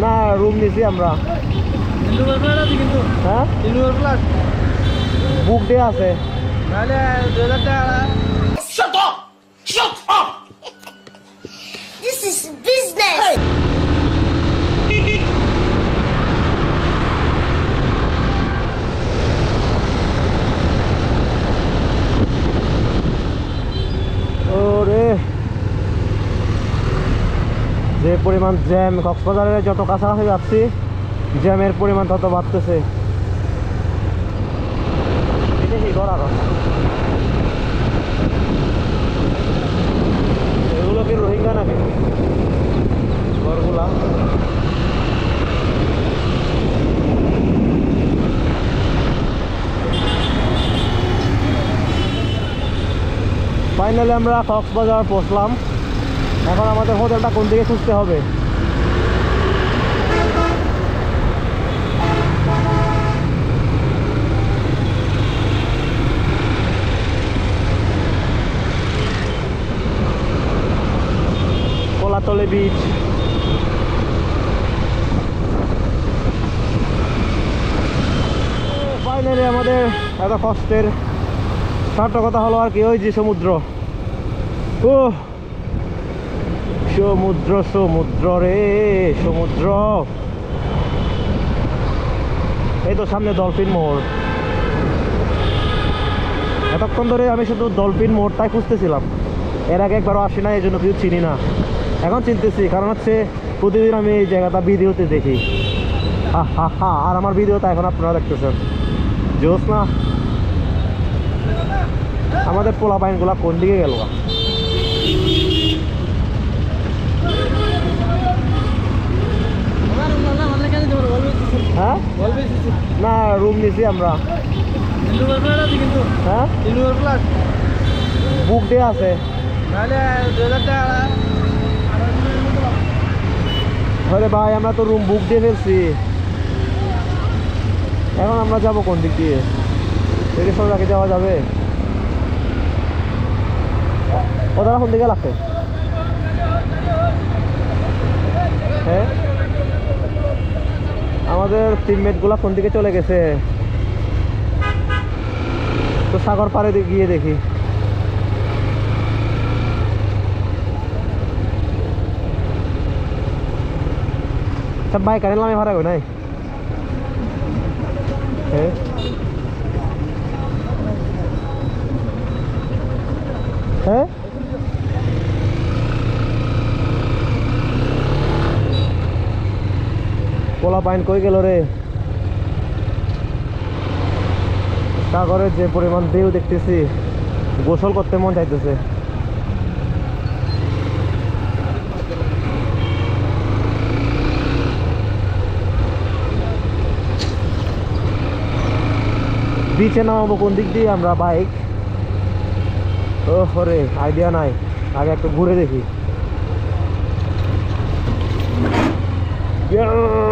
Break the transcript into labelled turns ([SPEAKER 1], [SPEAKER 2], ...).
[SPEAKER 1] না রুম নিছি আমরা। হ্যাঁ? বুক ডে আছে। পরিমাণ জ্যাম কক্সবাজারের যত কাছাকাছি যাচ্ছি জ্যামের পরিমাণ তত বাড়তেছে। এগুলো ফাইনালি আমরা কক্সবাজার পৌঁছলাম। এখন আমাদের হোটেলটা কোন দিকে খুঁজতে হবে? কোলাতলে বিচ ফাইনালি আমাদের এত কষ্টের সার্থকতা হলো আর কি, ওই যে সমুদ্র। ও সমুদ্র সমুদ্র রে, সমুদ্র। এই তো সামনে ডলফিন মোড়। এতক্ষণ ধরে আমি শুধু ডলফিন মোড়টাই খুঁজতেছিলাম। এর আগে একবারও আসি না এই জন্য কিছু চিনি না। এখন চিনতেছি, কারণ হচ্ছে প্রতিদিন আমি এই জায়গাটা ভিডিওতে দেখি। হা হা আর আমার ভিডিওটা এখন আপনারা দেখতেছেন। জোস না? আমাদের পোলা পাইনগুলা কোন দিকে গেল হ্যাঁ না রুম নিছি আমরা। হ্যাঁ? বুক ডে আছে। আরে ভাই আমরা তো রুম বুক দিয়ে ফেলছি। এখন আমরা যাব কোন দিক দিয়ে? রেডিসন রাখে যাওয়া যাবে। ওদের কোন দিকে লাগছে? হ্যাঁ? আমাদের টিমমেটগুলা কোন দিকে চলে গেছে? তো সাগর পাড়ে গিয়ে দেখি। বাইক কারেন্ট লামে ভাড়া নাই? হ্যাঁ হ্যাঁ পোলা পাইন কই গেল রে? সাগরের যে পরিমাণ ঢেউ দেখতেছি, গোসল করতে মন চাইতেছে বিচে নামাবো কোন দিক দিয়ে? আমরা বাইক ও হরে আইডিয়া নাই। আগে একটু ঘুরে দেখি। ইয়ার!